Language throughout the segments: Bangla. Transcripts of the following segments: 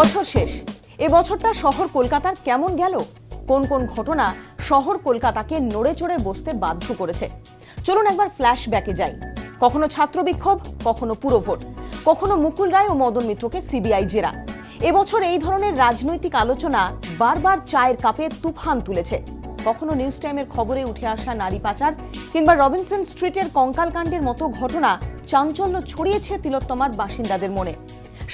বছর শেষ। এ বছরটা শহর কলকাতার কেমন গেল? কোন কোন ঘটনা শহর কলকাতাকে নড়ে চড়ে বসতে বাধ্য করেছে? চলুন একবার ফ্ল্যাশব্যাকে যাই। কখনো ছাত্র বিক্ষোভ, কখনো পুরভোট কখনো মুকুল রায় ও মদন মিত্রকে সিবিআই জেরা। এবছর এই ধরনের রাজনৈতিক আলোচনা বারবার চায়ের কাপে তুফান তুলেছে। কখনো নিউজ টাইমের খবরে উঠে আসা নারী পাচার কিংবা রবিনসন স্ট্রিটের কঙ্কালকাণ্ডের মতো ঘটনা চাঞ্চল্য ছড়িয়েছে তিলোত্তমার বাসিন্দাদের মনে।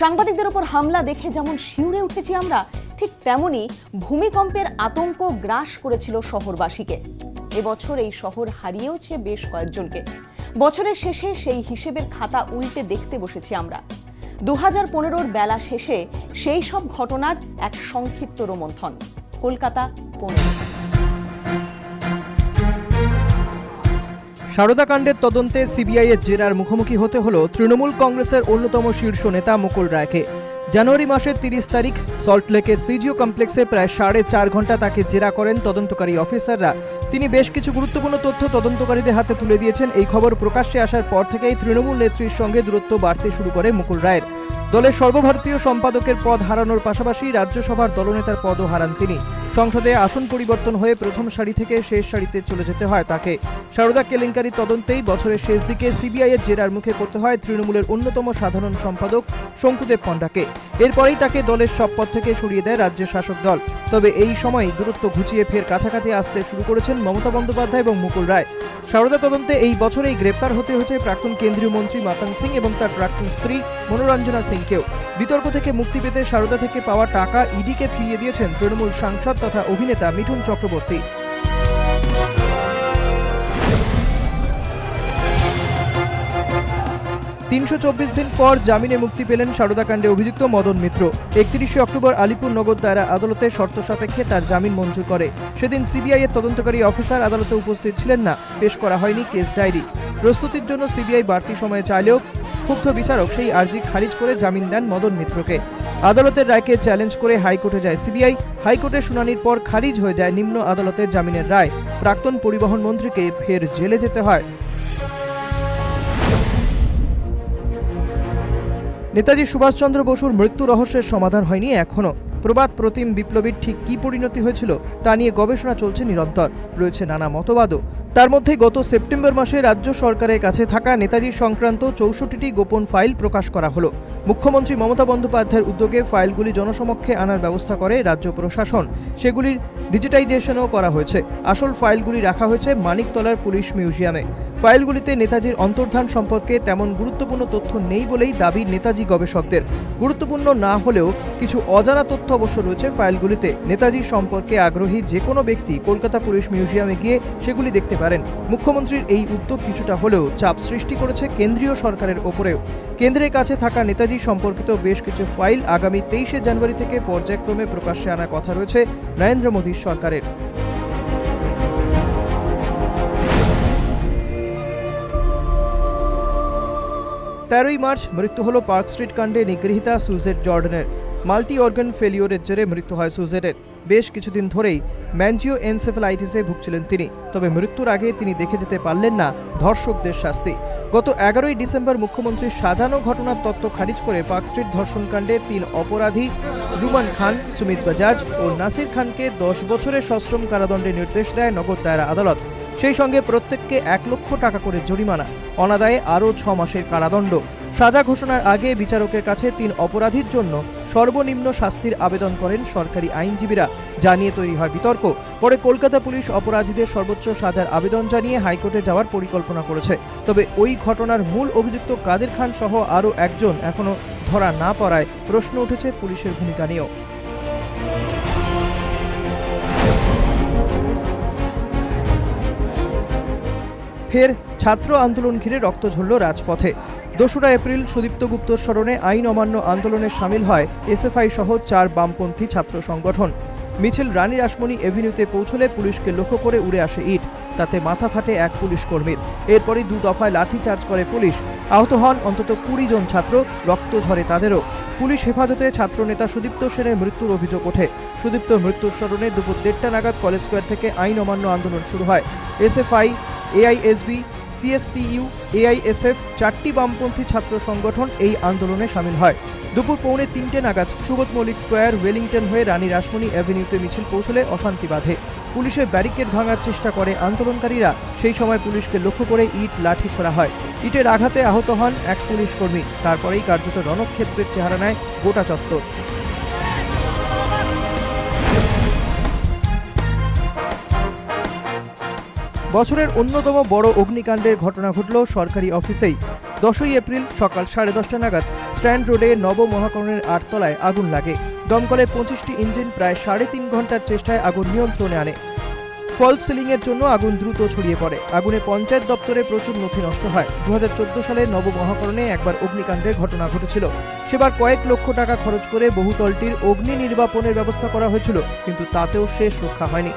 সাংবাদিকদের ওপর হামলা দেখে যেমন শিউরে উঠেছি আমরা, ঠিক তেমনি ভূমিকম্পের আতঙ্ক গ্রাস করেছিল শহরবাসীকে। এবছর এই শহর হারিয়েওছে বেশ কয়েকজনকে। বছরের শেষে সেই হিসেবের খাতা উল্টে দেখতে বসেছি আমরা। দু হাজার পনেরোর বেলা শেষে সেই সব ঘটনার এক সংক্ষিপ্ত রোমন্থন। কলকাতা পনেরো। সারদাকাণ্ডের তদন্তে সিবিআই এর জেরার মুখোমুখি হতে হল তৃণমূল কংগ্রেসের অন্যতম শীর্ষ নেতা মুকুল রায়কে। জানুয়ারি মাসের তিরিশ তারিখ সল্টলেকের সিজিও কমপ্লেক্সে প্রায় সাড়ে চার ঘণ্টা তাকে জেরা করেন তদন্তকারী অফিসাররা। তিনি বেশ কিছু গুরুত্বপূর্ণ তথ্য তদন্তকারীদের হাতে তুলে দিয়েছেন। এই খবর প্রকাশ্যে আসার পর থেকেই তৃণমূল নেত্রীর সঙ্গে দূরত্ব বাড়তে শুরু করে মুকুল রায়ের। দলের সর্বভারতীয় সম্পাদকের পদ হারানোর পাশাপাশি রাজ্যসভার দলনেতার পদও হারান তিনি। সংসদে আসন পরিবর্তন হয়ে প্রথম সারি থেকে শেষ সারিতে চলে যেতে হয় তাকে। সারদা কেলেঙ্কারি তদন্তেই বছরের শেষ দিকে সিবিআই এর জেরার মুখে পড়তে হয় তৃণমূলের অন্যতম সাধারণ সম্পাদক শঙ্কুদেব পণ্ডাকে। এরপরেই তাকে দলের সব পদ থেকে সরিয়ে দেয় রাজ্যের শাসক দল। তবে এই সময় দূরত্ব ঘুচিয়ে ফের কাছাকাছি আসতে শুরু করেছেন মমতা বন্দ্যোপাধ্যায় এবং মুকুল রায়। সারদা তদন্তে এই বছরেই গ্রেপ্তার হতে হয়েছে প্রাক্তন কেন্দ্রীয় মন্ত্রী মাতান সিং এবং তার প্রাক্তন স্ত্রী মনোরঞ্জনা সিংকেও। বিতর্ক থেকে মুক্তি পেতে সারদা থেকে পাওয়া টাকা ইডিকে ফিরিয়ে দিয়েছেন তৃণমূল সাংসদ তথা অভিনেতা মিঠুন চক্রবর্তী। তিনশো চব্বিশ দিন পর জামিনে মুক্তি পেলেন সারদাকাণ্ডে অভিযুক্ত মদন মিত্র। একত্রিশে অক্টোবর আলিপুর নগর দায়রা আদালতে শর্ত সাপেক্ষে তার জামিন মঞ্জুর করে। সেদিন সিবিআই এর তদন্তকারী অফিসার আদালতে উপস্থিত ছিলেন না। পেশ করা হয়নি কেস ডায়েরি। প্রস্তুতির জন্য সিবিআই বাড়তি সময় চাইলেও ক্ষুব্ধ বিচারক সেই আর্জি খারিজ করে জামিন দেন মদন মিত্রকে। আদালতের রায়কে চ্যালেঞ্জ করে হাইকোর্টে যায় সিবিআই। হাইকোর্টের শুনানির পর খারিজ হয়ে যায় নিম্ন আদালতের জামিনের রায়। প্রাক্তন পরিবহন মন্ত্রীকে ফের জেলে যেতে হয়। নেতাজি সুভাষচন্দ্র বসুর মৃত্যু রহস্যের সমাধান হয়নি এখনও। প্রবাদ প্রতিম বিপ্লবীর ঠিক কী পরিণতি হয়েছিল তা নিয়ে গবেষণা চলছে নিরন্তর। রয়েছে নানা মতবাদও। তার মধ্যে গত সেপ্টেম্বর মাসে রাজ্য সরকারের কাছে থাকা নেতাজি সংক্রান্ত চৌষট্টিটি গোপন ফাইল প্রকাশ করা হলো। মুখ্যমন্ত্রী মমতা বন্দ্যোপাধ্যায়ের উদ্যোগে ফাইলগুলি জনসমক্ষে আনার ব্যবস্থা করে রাজ্য প্রশাসন। সেগুলির ডিজিটাইজেশনও করা হয়েছে। আসল ফাইলগুলি রাখা হয়েছে মানিকতলার পুলিশ মিউজিয়ামে। ফাইলগুলিতে নেতাজির অন্তর্ধান সম্পর্কে তেমন গুরুত্বপূর্ণ তথ্য নেই বলেই দাবি নেতাজি গবেষকদের। গুরুত্বপূর্ণ না হলেও কিছু অজানা তথ্য অবশ্য রয়েছে ফাইলগুলিতে। নেতাজি সম্পর্কে আগ্রহী যে কোনো ব্যক্তি কলকাতা পুলিশ মিউজিয়ামে গিয়ে সেগুলি দেখতে পারেন। মুখ্যমন্ত্রীর এই উদ্যোগ কিছুটা হলেও চাপ সৃষ্টি করেছে কেন্দ্রীয় সরকারের ওপরেও। কেন্দ্রের কাছে থাকা নেতাজি সম্পর্কিত বেশ কিছু ফাইল আগামী তেইশে জানুয়ারি থেকে পর্যায়ক্রমে প্রকাশ্যে আনার কথা রয়েছে নরেন্দ্র মোদীর সরকারের। তেরোই মার্চ মৃত্যু হলো পার্ক স্ট্রিট কাণ্ডে নিগৃহীতা সুজেট জর্ডনের। মাল্টি অর্গান ফেলিওরের জেরে মৃত্যু হয় সুজেটের বেশ কিছুদিন ধরেই ম্যানজিও এনসেফেলাইটিসে ভুগছিলেন তিনি, তবে মৃত্যুর আগে তিনি দেখে যেতে পারলেন না ধর্ষকদের শাস্তি। গত এগারোই ডিসেম্বর মুখ্যমন্ত্রীর সাজানো ঘটনার তত্ত্ব খারিজ করে পার্ক স্ট্রিট ধর্ষণকাণ্ডে তিন অপরাধী, রুমান খান, সুমিত বাজাজ ও নাসির খানকে দশ বছরের সশ্রম কারাদণ্ডের নির্দেশ দেয় নগর দায়রা আদালত। সেই সঙ্গে প্রত্যেককে এক লক্ষ টাকা করে জরিমানা। অনাদায়ে আরও ছ মাসের কারাদণ্ড। সাজা ঘোষণার আগে বিচারকের কাছে তিন অপরাধীর জন্য সর্বনিম্ন শাস্তির আবেদন করেন সরকারি আইনজীবীরা। জানিয়ে তৈরি হয় বিতর্ক। পরে কলকাতা পুলিশ অপরাধীদের সর্বোচ্চ সাজার আবেদন জানিয়ে হাইকোর্টে যাওয়ার পরিকল্পনা করেছে। তবে ওই ঘটনার মূল অভিযুক্ত কাদের খান সহ আরও একজন এখনও ধরা না পড়ায় প্রশ্ন উঠেছে পুলিশের ভূমিকা নিয়েও। ফের ছাত্র আন্দোলন ঘিরে রক্ত ঝরল রাজপথে। দোসরা এপ্রিল সুদীপ্ত গুপ্তর স্মরণে আইন অমান্য আন্দোলনে সামিল হয় এসএফআই সহ চার বামপন্থী ছাত্র সংগঠন। মিছিল রানী রাসমণি এভিনিউতে পৌঁছলে পুলিশকে লক্ষ্য করে উড়ে আসে ইট, তাতে মাথা ফাটে এক পুলিশ কর্মীর। এরপরই দু দফায় লাঠিচার্জ করে পুলিশ। আহত হন অন্তত কুড়ি জন ছাত্র, রক্ত ঝরে তাদেরও। পুলিশ হেফাজতে ছাত্রনেতা সুদীপ্ত সেনের মৃত্যুর অভিযোগ ওঠে। সুদীপ্ত মৃত্যুর স্মরণে দুপুর দেড়টা নাগাদ কলেজ স্কোয়ার থেকে আইন অমান্য আন্দোলন শুরু হয়। এসএফআই এআইএসবি, সিএসটিইউ, এআইএসএফ চারটি বামপন্থী ছাত্র সংগঠন এই আন্দোলনে সামিল হয়। দুপুর পৌনে তিনটে নাগাদ সুবোধ মল্লিক স্কোয়ার, ওয়েলিংটন হয়ে রানী রাসমণি অ্যাভিনিউতে মিছিল পৌঁছলে অশান্তি বাধে। পুলিশের ব্যারিকেড ভাঙার চেষ্টা করে আন্দোলনকারীরা, সেই সময় পুলিশকে লক্ষ্য করে ইট লাঠি ছোড়া হয়। ইটের আঘাতে আহত হন এক পুলিশ কর্মী। তারপরেই কার্যত রণক্ষেত্রের চেহারা নেয় গোটা চত্বর। বছরের অন্যতম বড় অগ্নিকাণ্ডের ঘটনা ঘটল সরকারি অফিসেই। দশই এপ্রিল সকাল সাড়ে দশটা নাগাদ স্ট্যান্ড রোডে নবমহাকরণের আটতলায় আগুন লাগে। দমকলে পঁচিশটি ইঞ্জিন প্রায় সাড়ে তিন ঘণ্টার চেষ্টায় আগুন নিয়ন্ত্রণে আনে। ফল সিলিংয়ের জন্য আগুন দ্রুত ছড়িয়ে পড়ে। আগুনে পঞ্চায়েত দপ্তরে প্রচুর নথি নষ্ট হয়। দু হাজার চোদ্দ সালে নবমহাকরণে একবার অগ্নিকাণ্ডের ঘটনা ঘটেছিল। সেবার কয়েক লক্ষ টাকা খরচ করে বহুতলটির অগ্নি নির্বাপনের ব্যবস্থা করা হয়েছিল, কিন্তু তাতেও শেষ রক্ষা হয়নি।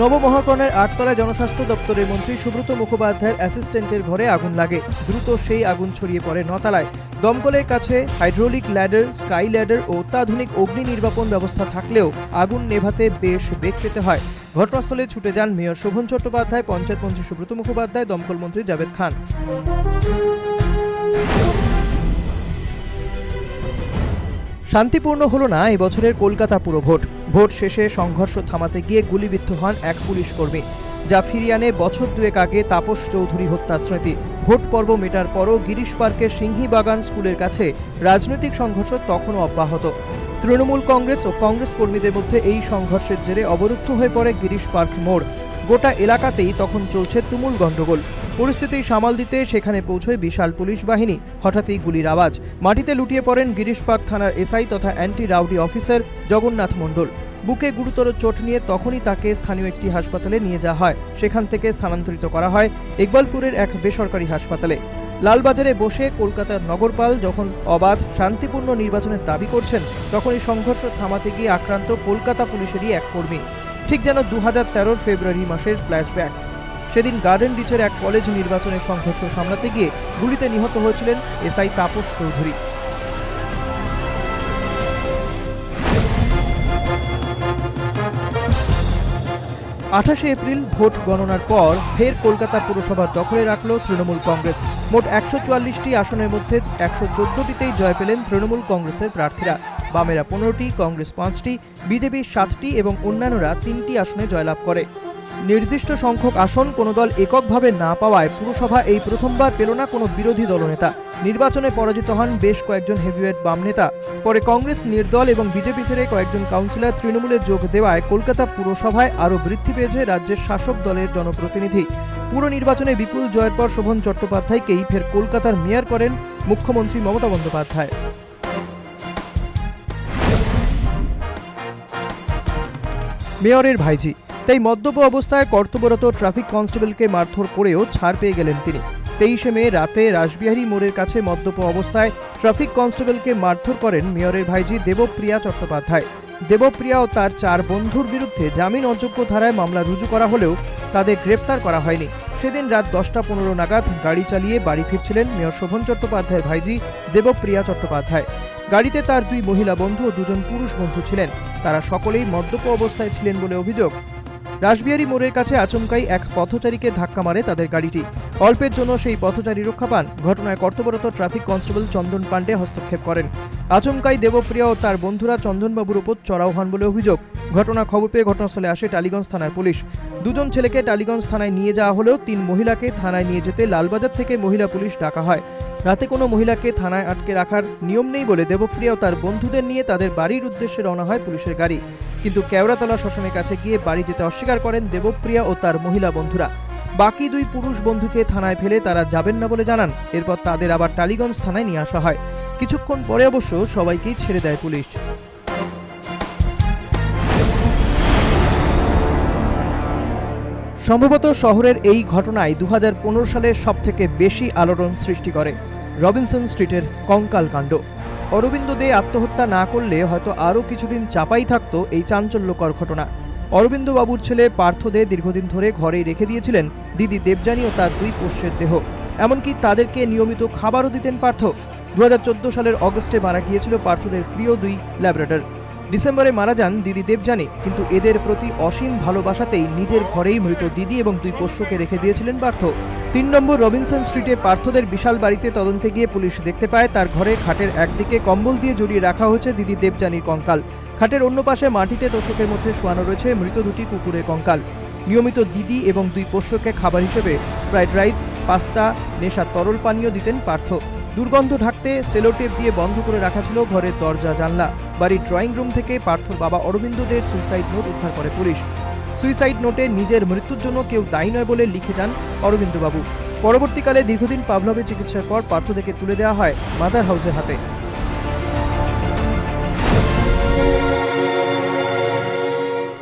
নবমহাকরণের আটতলায় জনস্বাস্থ্য দপ্তরের মন্ত্রী সুব্রত মুখোপাধ্যায়ের অ্যাসিস্ট্যান্টের ঘরে আগুন লাগে। দ্রুত সেই আগুন ছড়িয়ে পড়ে নতালায় দমকলের কাছে হাইড্রোলিক ল্যাডার, স্কাই ল্যাডার ও অত্যাধুনিক অগ্নি নির্বাপন ব্যবস্থা থাকলেও আগুন নেভাতে বেশ বেগ পেতে হয়। ঘটনাস্থলে ছুটে যান মেয়র শোভন চট্টোপাধ্যায়, পঞ্চায়েত মন্ত্রী সুব্রত মুখোপাধ্যায়, দমকল মন্ত্রী জাভেদ খান। শান্তিপূর্ণ হলো না এবছরের কলকাতা পুরো ভোট। ভোট শেষে সংঘর্ষ থামাতে গিয়ে গুলিবিদ্ধ হন এক পুলিশ কর্মী। যা ফিরিয়ে আনে বছর দুয়েক আগে তাপস চৌধুরী হত্যার স্মৃতি। ভোট পর্ব মেটার পরও গিরিশ পার্কের সিংহী বাগান স্কুলের কাছে রাজনৈতিক সংঘর্ষ তখনও অব্যাহত। তৃণমূল কংগ্রেস ও কংগ্রেস কর্মীদের মধ্যে এই সংঘর্ষের জেরে অবরুদ্ধ হয়ে পড়ে গিরিশ পার্ক মোড়। গোটা এলাকাতেই তখন চলছে তুমুল গণ্ডগোল। পরিস্থিতি সামাল দিতে সেখানে পৌঁছয় বিশাল পুলিশ বাহিনী। হঠাৎই গুলির আওয়াজ। মাটিতে লুটিয়ে পড়েন গিরিশপাক থানার এসআই তথা anti rowdy officer Jagannath Mondal. বুকে গুরুতর চোট নিয়ে তখনই তাকে স্থানীয় একটি হাসপাতালে নিয়ে যাওয়া হয়। সেখান থেকে স্থানান্তরিত করা হয় ইকবালপুরের এক বেসরকারি হাসপাতালে। লালবাজারে বসে কলকাতার নগরপাল যখন অবাধ, শান্তিপূর্ণ নির্বাচনের দাবি করছেন, তখনই সংঘর্ষ থামাতে গিয়ে আক্রান্ত কলকাতা পুলিশেরই এক কর্মী। ঠিক যেন দু হাজার তেরো ফেব্রুয়ারি মাসের ফ্ল্যাশব্যাক। সেদিন গার্ডেন রিচের এক কলেজ নির্বাচনের সংঘর্ষ সামলাতে গিয়ে গুলিতে নিহত হয়েছিলেন এসআই তাপস চৌধুরী। আঠাশে এপ্রিল ভোট গণনার পর ফের কলকাতা পুরসভার দখলে রাখল তৃণমূল কংগ্রেস। মোট একশো চুয়াল্লিশটি আসনের মধ্যে একশো চোদ্দটিতেই জয় পেলেন তৃণমূল কংগ্রেসের প্রার্থীরা। বামেরা পনেরোটি, কংগ্রেস পাঁচটি বিজেপি সাতটি এবং অন্যান্যরা তিনটি আসনে জয়লাভ করে। নির্দিষ্ট সংখ্যক আসন কোনো দল এককভাবে না পাওয়ায় পুরসভা এই প্রথমবার পেল না কোনো বিরোধী দলনেতা। নির্বাচনে পরাজিত হন বেশ কয়েকজন হেভিওয়েট বাম নেতা। পরে কংগ্রেস, নির্দল এবং বিজেপি ছেড়ে কয়েকজন কাউন্সিলর তৃণমূলে যোগ দেওয়ায় কলকাতা পুরসভায় আরও বৃদ্ধি পেয়েছে রাজ্যের শাসক দলের জনপ্রতিনিধি। পুরো নির্বাচনে বিপুল জয়ের পর শোভন চট্টোপাধ্যায়কেই ফের কলকাতার মেয়র করেন মুখ্যমন্ত্রী মমতা বন্দ্যোপাধ্যায়। মেয়রের ভাইজি তাই মদ্যপ অবস্থায় কর্তব্যরত ট্রাফিক কনস্টেবলকে মারধর করেও ছাড় পেয়ে গেলেন তিনি। তেইশে মে রাতে রাসবিহারী মোড়ের কাছে মদ্যপ অবস্থায় ট্রাফিক কনস্টেবলকে মারধর করেন মেয়রের ভাইজি দেবপ্রিয়া চট্টোপাধ্যায়। দেবপ্রিয়া ও তার চার বন্ধুর বিরুদ্ধে জামিন অযোগ্য ধারায় মামলা রুজু করা হলেও তাদের গ্রেপ্তার করা হয়নি। সেদিন রাত দশটা পনেরো নাগাদ গাড়ি চালিয়ে বাড়ি ফিরছিলেন মেয়র শোভন চট্টোপাধ্যায়ের ভাইজি দেবপ্রিয়া চট্টোপাধ্যায়। গাড়িতে তার দুই মহিলা বন্ধু ও দুজন পুরুষ বন্ধু ছিলেন। তারা সকলেই মদ্যপ অবস্থায় ছিলেন বলে অভিযোগ রাসবিহারী মোড়ের কাছে আচমকাই এক পথচারীকে ধাক্কা মারে তাদের গাড়িটি। অল্পের জন্য সেই পথচারী রক্ষা পান। ঘটনায় কর্তব্যরত ট্রাফিক কনস্টেবল চন্দন পাণ্ডে হস্তক্ষেপ করেন। আচমকাই দেবপ্রিয়া ও তার বন্ধুরা চন্দনবাবুর উপর চড়াও হন বলে অভিযোগ। ঘটনা খবর পেয়ে ঘটনাস্থলে আসে টালিগঞ্জ থানার পুলিশ। দুজন ছেলেকে টালিগঞ্জ থানায় নিয়ে যাওয়া হলেও তিন মহিলাকে থানায় নিয়ে যেতে লালবাজার থেকে মহিলা পুলিশ ডাকা হয়। রাতে কোনো মহিলাকে থানায় আটকে রাখার নিয়ম নেই বলে দেবপ্রিয়া ও তার বন্ধুদের নিয়ে তাদের বাড়ির উদ্দেশ্যে রওনা হয় পুলিশের গাড়ি। কিন্তু কেওড়াতলা শ্মশানের কাছে গিয়ে বাড়ি যেতে অস্বীকার করেন দেবপ্রিয়া ও তার মহিলা বন্ধুরা। বাকি দুই পুরুষ বন্ধুকে থানায় ফেলে তারা যাবেন না বলে জানান। এরপর তাদের আবার টালিগঞ্জ থানায় নিয়ে আসা হয়। কিছুক্ষণ পরে অবশ্য সবাইকেই ছেড়ে দেয় পুলিশ। সম্ভবত শহরের এই ঘটনায় দু হাজার পনেরো সালে সবথেকে বেশি আলোড়ন সৃষ্টি করে। রবিনসন স্ট্রিটের কঙ্কাল কাণ্ড। অরবিন্দ দে আত্মহত্যা না করলে হয়তো আরও কিছুদিন চাপাই থাকতো এই চাঞ্চল্যকর ঘটনা। অরবিন্দ বাবুর ছেলে পার্থ দে দীর্ঘদিন ধরে ঘরেই রেখে দিয়েছিলেন দিদি দেবযানী ও তার দুই পোষ্যের দেহ। এমনকি তাদেরকে নিয়মিত খাবারও দিতেন পার্থ। দু হাজার চোদ্দ সালের অগস্টে মারা গিয়েছিল পার্থদের প্রিয় দুই ল্যাবরেটর। ডিসেম্বরে মারা যান দিদি দেবযানী, কিন্তু এদের প্রতি অসীম ভালোবাসাতেই নিজের ঘরেই মৃত দিদি এবং দুই পোষ্যকে রেখে দিয়েছিলেন পার্থ। তিন নম্বর রবিনসন স্ট্রিটে পার্থদের বিশাল বাড়িতে তদন্তে গিয়ে পুলিশ দেখতে পায়, তার ঘরে খাটের একদিকে কম্বল দিয়ে জড়িয়ে রাখা হয়েছে দিদি দেবযানীর কঙ্কাল। খাটের অন্য পাশে মাটিতে তোষকের মধ্যে শোয়ানো রয়েছে মৃত দুটি কুকুরের কঙ্কাল। নিয়মিত দিদি এবং দুই পোষ্যকে খাবার হিসেবে ফ্রাইড রাইস, পাস্তা নেশা তরল পানীয় দিতেন পার্থ। দুর্গন্ধ ঢাকতে সেলোটেপ দিয়ে বন্ধ করে রাখা ছিল ঘরের দরজা, জানলা। বাড়ির ড্রয়িং রুম থেকে পার্থর বাবা অরবিন্দ দের সুইসাইড নোট উদ্ধার করে পুলিশ। সুইসাইড নোটে নিজের মৃত্যুর জন্য কেউ দায়ী নয় বলে লিখে যান অরবিন্দবাবু। পরবর্তীকালে দীর্ঘদিন পাভলভে চিকিৎসার পর পার্থদেরকে তুলে দেওয়া হয় মাদার হাউসের হাতে।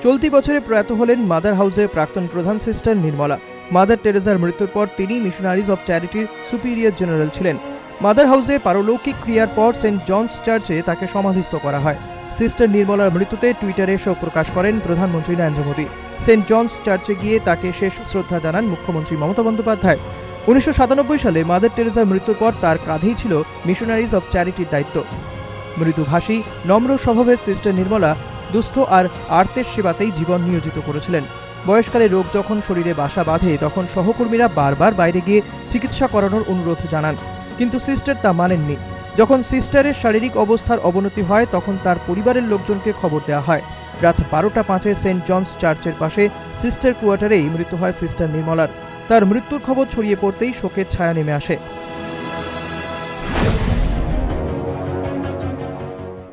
চলতি বছরে প্রয়াত হলেন মাদার হাউসের প্রাক্তন প্রধান সিস্টার নির্মলা। মাদার টেরেজার মৃত্যুর পর তিনি মিশনারিজ অফ চ্যারিটির সুপিরিয়র জেনারেল ছিলেন। মাদার হাউসে পারলৌকিক ক্রিয়ার পর সেন্ট জনস চার্চে তাকে সমাধিস্থ করা হয়। সিস্টার নির্মলার মৃত্যুতে টুইটারে শোক প্রকাশ করেন প্রধানমন্ত্রী নরেন্দ্র মোদী। সেন্ট জনস চার্চে গিয়ে তাকে শেষ শ্রদ্ধা জানান মুখ্যমন্ত্রী মমতা বন্দ্যোপাধ্যায়। উনিশশো সাতানব্বই সালে মাদার টেরেজার মৃত্যুর পর তার কাঁধেই ছিল মিশনারিজ অফ চ্যারিটির দায়িত্ব। মৃদুভাষী, নম্র স্বভাবের সিস্টার নির্মলা দুস্থ আর আর্তের সেবাতেই জীবন নিয়োজিত করেছিলেন। বয়সকালে রোগ যখন শরীরে বাসা বাঁধে, তখন সহকর্মীরা বারবার বাইরে গিয়ে চিকিৎসা করানোর অনুরোধ জানান। কিন্তু সিস্টার তা মানেননি। যখন সিস্টারের শারীরিক অবস্থার অবনতি হয়, তখন তার পরিবারের লোকজনকে খবর দেওয়া হয়। রাত বারোটা পাঁচে সেন্ট জনস চার্চের পাশে সিস্টার কোয়ার্টারেই মৃত্যু হয় সিস্টার নির্মলার। তার মৃত্যুর খবর ছড়িয়ে পড়তেই শোকের ছায়া নেমে আসে।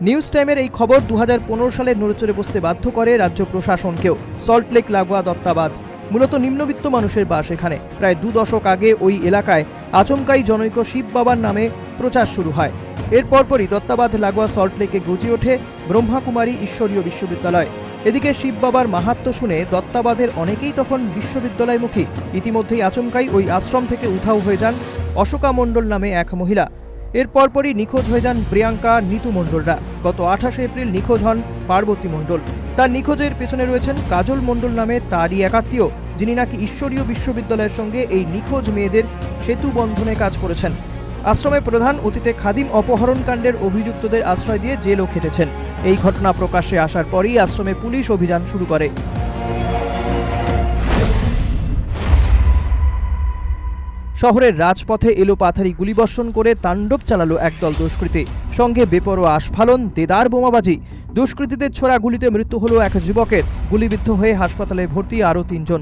নিউজ টাইমের এই খবর দুহাজার পনেরো সালে নড়েচড়ে বসতে বাধ্য করে রাজ্য প্রশাসনকেও। সল্টলেক লাগোয়া দত্তাবাদ। মূলত নিম্নবিত্ত মানুষের বাস এখানে। প্রায় দু দশক আগে ওই এলাকায় আচমকাই জনৈক শিব বাবার নামে প্রচার শুরু হয়। এর পরপরই দত্তাবাদ লাগোয়া সল্টলেকে গজিয়ে ওঠে ব্রহ্মাকুমারী ঈশ্বরীয় বিশ্ববিদ্যালয়। এদিকে শিব বাবার মাহাত্ম শুনে দত্তাবাদের অনেকেই তখন বিশ্ববিদ্যালয়মুখী। ইতিমধ্যেই আচমকাই ওই আশ্রম থেকে উধাও হয়ে যান অশোকা মণ্ডল নামে এক মহিলা। এর পরপরই নিখোঁজ হয়ে যান প্রিয়াঙ্কা নিতু মণ্ডলরা। গত আঠাশে এপ্রিল নিখোঁজ হন পার্বতী মণ্ডল। তার নিখোঁজের পেছনে রয়েছেন কাজল মণ্ডল নামে তারই একাত্মীয় যিনি নাকি ঈশ্বরীয় বিশ্ববিদ্যালয়ের সঙ্গে এই নিখোঁজ মেয়েদের সেতু বন্ধনে কাজ করেছেন। আশ্রমে প্রধান অতীতে খাদিম অপহরণ কাণ্ডের অভিযুক্তদের আশ্রয় দিয়ে জেলও খেটেছেন। এই ঘটনা প্রকাশ্যে আসার পরই আশ্রমে পুলিশ অভিযান শুরু করে। শহরের রাজপথে এলো পাথারি গুলিবর্ষণ করে তাণ্ডব চালালো একদল দুষ্কৃতী। সঙ্গে বেপরোয়া আস্ফালন, দেদার বোমাবাজি। দুষ্কৃতীদের ছোড়া গুলিতে মৃত্যু হলো এক যুবকের। গুলিবিদ্ধ হয়ে হাসপাতালে ভর্তি আরও তিনজন।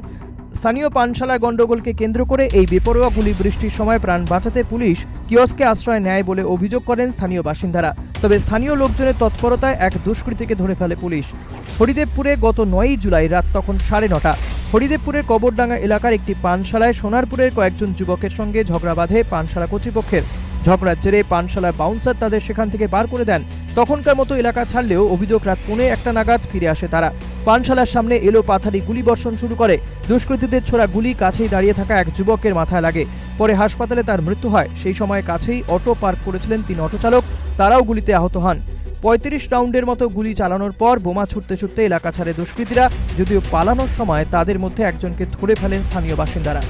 স্থানীয় পানশালার গণ্ডগোলকে কেন্দ্র করে এই বেপরোয়া গুলি বৃষ্টির সময় প্রাণ বাঁচাতে পুলিশ কিয়স্কে আশ্রয় নেয় বলে অভিযোগ করেন স্থানীয় বাসিন্দারা। তবে স্থানীয় লোকজনের তৎপরতায় এক দুষ্কৃতীকে ধরে ফেলে পুলিশ। হরিদেবপুরে গত নয়ই জুলাই রাত তখন সাড়ে নটা। হরিদেবপুরের কবরডাঙ্গা এলাকার একটি পানশালায় সোনারপুরের কয়েকজন যুবকের সঙ্গে ঝগড়া বাঁধে পানশালা কর্তৃপক্ষের। ঝগড়ার জেরে পানশালার বাউন্সার তাদের সেখান থেকে বার করে দেন। তখনকার মতো এলাকা ছাড়লেও অভিযোগ রাত পৌনে একটা নাগাদ ফিরে আসে তারা। পানশালার সামনে এলো পাথারি গুলি বর্ষণ শুরু করে। দুষ্কৃতীদের ছোড়া গুলি কাছেই দাঁড়িয়ে থাকা এক যুবকের মাথায় লাগে। পরে হাসপাতালে তার মৃত্যু হয়। সেই সময় কাছেই অটো পার্ক করেছিলেন তিন অটো চালক তারাও গুলিতে আহত হন। পঁয়ত্রিশ রাউন্ডের মতো গুলি চালানোর পর বোমা ছুটতে ছুটতে এলাকা ছাড়ে দুষ্কৃতীরা, যদিও পালানোর সময় তাদের মধ্যে একজনকে ধরে ফেলেন স্থানীয় বাসিন্দারা।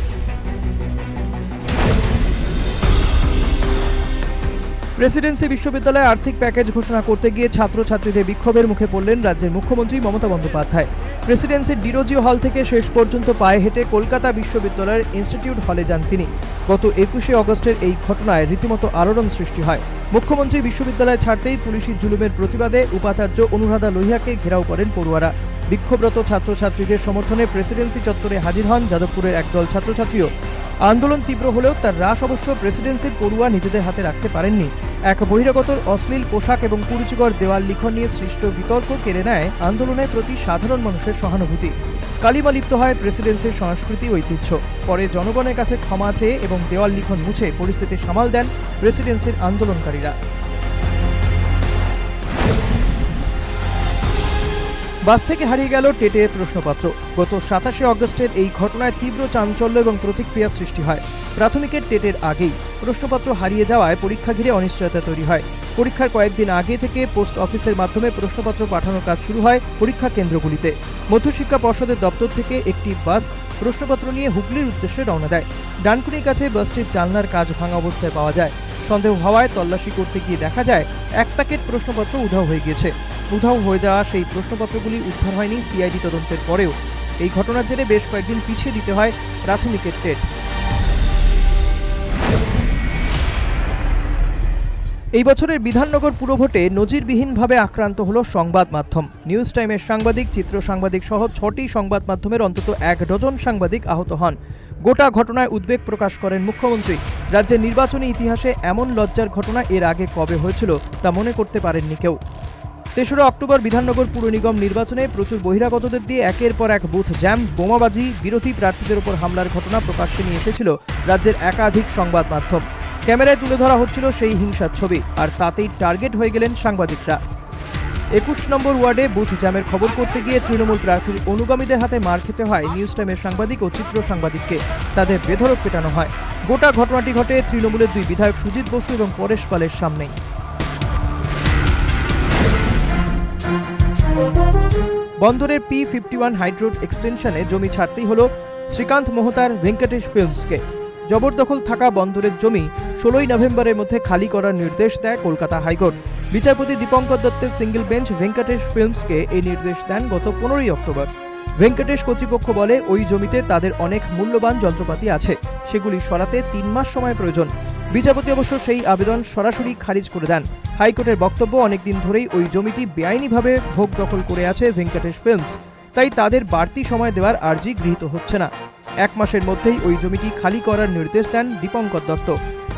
প্রেসিডেন্সি বিশ্ববিদ্যালয়ে আর্থিক প্যাকেজ ঘোষণা করতে গিয়ে ছাত্রছাত্রীদের বিক্ষোভের মুখে পড়লেন রাজ্যের মুখ্যমন্ত্রী মমতা বন্দ্যোপাধ্যায়। প্রেসিডেন্সির ডিরোজিও হল থেকে শেষ পর্যন্ত পায়ে হেঁটে কলকাতা বিশ্ববিদ্যালয়ের ইনস্টিটিউট হলে যান তিনি। গত একুশে অগস্টের এই ঘটনায় রীতিমতো আলোড়ন সৃষ্টি হয়। মুখ্যমন্ত্রী বিশ্ববিদ্যালয় ছাড়তেই পুলিশি জুলুমের প্রতিবাদে উপাচার্য অনুরাধা লোহিয়াকে ঘেরাও করেন পড়ুয়ারা। বিক্ষোভরত ছাত্রছাত্রীদের সমর্থনে প্রেসিডেন্সি চত্বরে হাজির হন যাদবপুরের একদল ছাত্রছাত্রীও। আন্দোলন তীব্র হলেও তার হ্রাস অবশ্য প্রেসিডেন্সির পড়ুয়া নিজেদের হাতে রাখতে পারেননি। এক বহিরাগতর অশ্লীল পোশাক এবং কুরুচিকর দেওয়াল লিখন নিয়ে সৃষ্ট বিতর্ক কেড়ে নেয় আন্দোলনের প্রতি সাধারণ মানুষের সহানুভূতি। কালিমা লিপ্ত হয় প্রেসিডেন্সির সংস্কৃতি ঐতিহ্য। পরে জনগণের কাছে ক্ষমা চেয়ে এবং দেওয়াল লিখন মুছে পরিস্থিতি সামাল দেন প্রেসিডেন্সির আন্দোলনকারীরা। বাস থেকে হারিয়ে গেল টেটের প্রশ্নপত্র। গত সাতাশে অগস্টের এই ঘটনায় তীব্র চাঞ্চল্য এবং প্রতিক্রিয়া সৃষ্টি হয়। প্রাথমিকের টেটের আগেই প্রশ্নপত্র হারিয়ে যাওয়ায় পরীক্ষা ঘিরে অনিশ্চয়তা তৈরি হয়। পরীক্ষার কয়েকদিন আগে থেকে পোস্ট অফিসের মাধ্যমে প্রশ্নপত্র পাঠানোর কাজ শুরু হয় পরীক্ষা কেন্দ্রগুলিতে। মধ্যশিক্ষা পর্ষদের দপ্তর থেকে একটি বাস প্রশ্নপত্র নিয়ে হুগলির উদ্দেশ্যে রওনা দেয়। ডানকুনির কাছে বাসটির জানলার কাজ ভাঙা অবস্থায় পাওয়া যায়। সন্দেহ হওয়ায় তল্লাশি করতে গিয়ে দেখা যায়, এক প্যাকেট প্রশ্নপত্র উধাও হয়ে গিয়েছে। উধাও হয়ে যাওয়া সেই প্রশ্নপত্রগুলি উদ্ধার হয়নি সিআইডি তদন্তের পরেও। এই ঘটনার জেরে বেশ কয়েকদিন পিছিয়ে দিতে হয় প্রাথমিকের টেট। এই বছরের বিধাননগর পুরভোটে নজিরবিহীনভাবে আক্রান্ত হলো সংবাদ মাধ্যম। নিউজ টাইমের সাংবাদিক, চিত্র সাংবাদিক সহ ছটি সংবাদ মাধ্যমের অন্তত এক ডজন সাংবাদিক আহত হন। গোটা ঘটনায় উদ্বেগ প্রকাশ করেন মুখ্যমন্ত্রী। রাজ্যের নির্বাচনী ইতিহাসে এমন লজ্জার ঘটনা এর আগে কবে হয়েছিল তা মনে করতে পারেননি কেউ। তেসরা অক্টোবর বিধাননগর পুর নিগম নির্বাচনে প্রচুর বহিরাগতদের দিয়ে একের পর এক বুথ জ্যাম, বোমাবাজি, বিরোধী প্রার্থীদের উপর হামলার ঘটনা প্রকাশ্যে নিয়ে এসেছিল রাজ্যের একাধিক সংবাদ মাধ্যম। ক্যামেরায় তুলে ধরা হচ্ছিল সেই হিংসার ছবি, আর তাতেই টার্গেট হয়ে গেলেন সাংবাদিকরা। একুশ নম্বর ওয়ার্ডে বুথ জ্যামের খবর করতে গিয়ে তৃণমূল প্রার্থীর অনুগামীদের হাতে মার খেতে হয় নিউজ টাইমের সাংবাদিক ও চিত্র সাংবাদিককে। তাদের বেধড়ক পেটানো হয়। গোটা ঘটনাটি ঘটে তৃণমূলের দুই বিধায়ক সুজিত বসু এবং পরেশ পালের সামনেই। বন্দরের P fifty one Hyde Road এক্সটেনশনে জমি ছাড়তেই হল শ্রীকান্ত মোহতার ভেঙ্কটেশ ফিল্মসকে। জবরদখল থাকা বন্দরের জমি ষোলোই নভেম্বরের মধ্যে খালি করার নির্দেশ দেয় কলকাতা হাইকোর্ট। বিচারপতি দীপঙ্কর দত্তের সিঙ্গেল বেঞ্চ ভেঙ্কটেশ ফিল্মসকে এই নির্দেশ দেন গত পনেরোই অক্টোবর। ভেঙ্কটেশ কর্তৃপক্ষ বলে, ওই জমিতে তাদের অনেক মূল্যবান যন্ত্রপাতি আছে। সেগুলি সরাতে তিন মাস সময় প্রয়োজন। বিচারপতি অবশ্য সেই আবেদন সরাসরি খারিজ করে দেন। হাইকোর্টের বক্তব্য অনেকদিন ধরেই ওই জমিটি বেআইনিভাবে ভোগ দখল করে আছে ভেঙ্কটেশ ফিল্মস। তাই তাদের বাড়তি সময় দেওয়ার আর্জি গৃহীত হচ্ছে না। এক মাসের মধ্যেই ওই জমিটি খালি করার নির্দেশ দেন দীপঙ্কর দত্ত।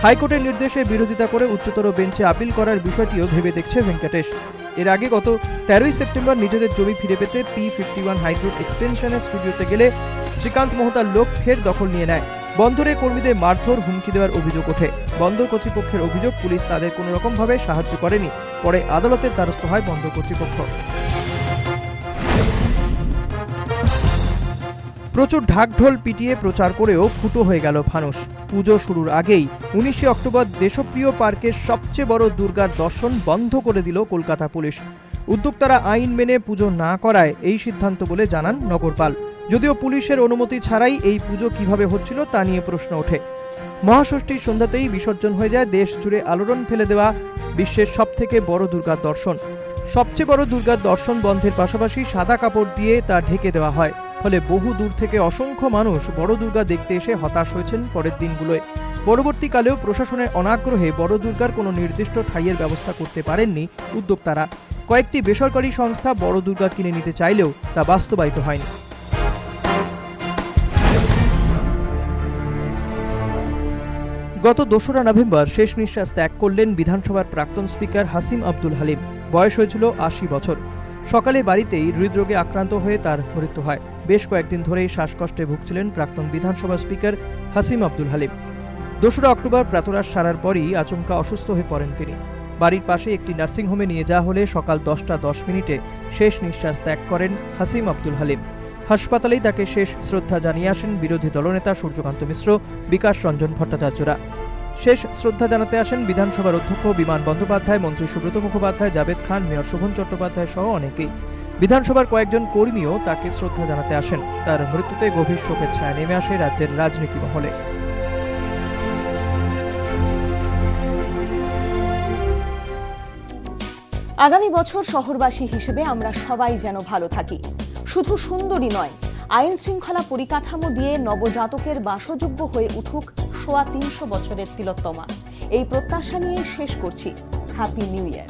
হাইকোর্টের নির্দেশে বিরোধিতা করে উচ্চতর বেঞ্চে আপিল করার বিষয়টিও ভেবে দেখছে ভেঙ্কটেশ। এর আগে গত তেরোই সেপ্টেম্বর নিজেদের জমি ফিরে পেতে P fifty one Hyde Road এক্সটেনশনের স্টুডিওতে গেলে শ্রীকান্ত মোহতার লোক ফের দখল নিয়ে নেয়। বন্দরের কর্মীদের মারধর, হুমকি দেওয়ার অভিযোগ ওঠে। বন্দর কর্তৃপক্ষের অভিযোগ, পুলিশ তাদের কোনো রকমভাবে সাহায্য করেনি। পরে আদালতের দ্বারস্থ হয় বন্দর কর্তৃপক্ষ। প্রচুর ঢাকঢোল পিটিয়ে প্রচার করেও ফুটো হয়ে গেল ফানুস পুজো শুরুর আগেই উনিশে অক্টোবর দেশপ্রিয় পার্কের সবচেয়ে বড় দুর্গার দর্শন বন্ধ করে দিল কলকাতা পুলিশ। উদ্যোক্তারা আইন মেনে পুজো না করায় এই সিদ্ধান্ত বলে জানান নগরপাল। যদিও পুলিশের অনুমতি ছাড়াই এই পুজো কীভাবে হচ্ছিল তা নিয়ে প্রশ্ন ওঠে। মহাষষ্ঠীর সন্ধ্যাতেই বিসর্জন হয়ে যায় দেশ জুড়ে আলোড়ন ফেলে দেওয়া বিশ্বের সবথেকে বড় দুর্গার দর্শন। সবচেয়ে বড় দুর্গার দর্শন বন্ধের পাশাপাশি সাদা কাপড় দিয়ে তা ঢেকে দেওয়া হয়। ফলে বহু দূর থেকে অসংখ্য মানুষ বড় দুর্গা দেখতে এসে হতাশ হয়েছেন পরের দিনগুলোয়। পরবর্তীকালেও প্রশাসনের অনাগ্রহে বড় দুর্গার কোনো নির্দিষ্ট ঠাইয়ের ব্যবস্থা করতে পারেননি উদ্যোক্তারা। কয়েকটি বেসরকারি সংস্থা বড় দুর্গা কিনে নিতে চাইলেও তা বাস্তবায়িত হয়নি। গত দোসরা নভেম্বর শেষ নিঃশ্বাস ত্যাগ করলেন বিধানসভার প্রাক্তন স্পিকার হাসিম আব্দুল হালিম। বয়স হয়েছিল আশি বছর। সকালে বাড়িতেই হৃদরোগে আক্রান্ত হয়ে তার মৃত্যু হয়। বেশ কয়েকদিন ধরেই শ্বাসকষ্টে ভুগছিলেন প্রাক্তন বিধানসভা স্পিকার হাসিম আব্দুল হালিম। দোসরা অক্টোবর প্রাতরাশ সারার পরই আচমকা অসুস্থ হয়ে পড়েন তিনি। বাড়ির পাশে একটি নার্সিংহোমে নিয়ে যাওয়া হলে সকাল দশটা দশ মিনিটে শেষ নিঃশ্বাস ত্যাগ করেন হাসিম আব্দুল হালিম। হাসপাতালেই তাকে শেষ শ্রদ্ধা জানিয়ে আসেন বিরোধী দলনেতা সূর্যকান্ত মিশ্র, বিকাশ রঞ্জন ভট্টাচার্যরা। শেষ শ্রদ্ধা জানাতে আসেন বিধানসভার অধ্যক্ষ বিমান বন্দ্যোপাধ্যায়, মন্ত্রী সুব্রত মুখোপাধ্যায়, জাভেদ খান, মেয়র শোভন চট্টোপাধ্যায় সহ অনেকেই। বিধানসভার কয়েকজন কর্মীও তাকে শ্রদ্ধা জানাতে আসেন। তার মৃত্যুতে গভীর শোকের ছায়া নেমে আসে রাজ্যের রাজনীতি মহলে। আগামী বছর শহরবাসী হিসেবে আমরা সবাই যেন ভালো থাকি। শুধু সুন্দরী নয়, আইন শৃঙ্খলা পরিকাঠামো দিয়ে নবজাতকের বাসযোগ্য হয়ে উঠুক সোয়া তিনশো বছরের তিলোত্তমা। এই প্রত্যাশা নিয়ে শেষ করছি। Happy new year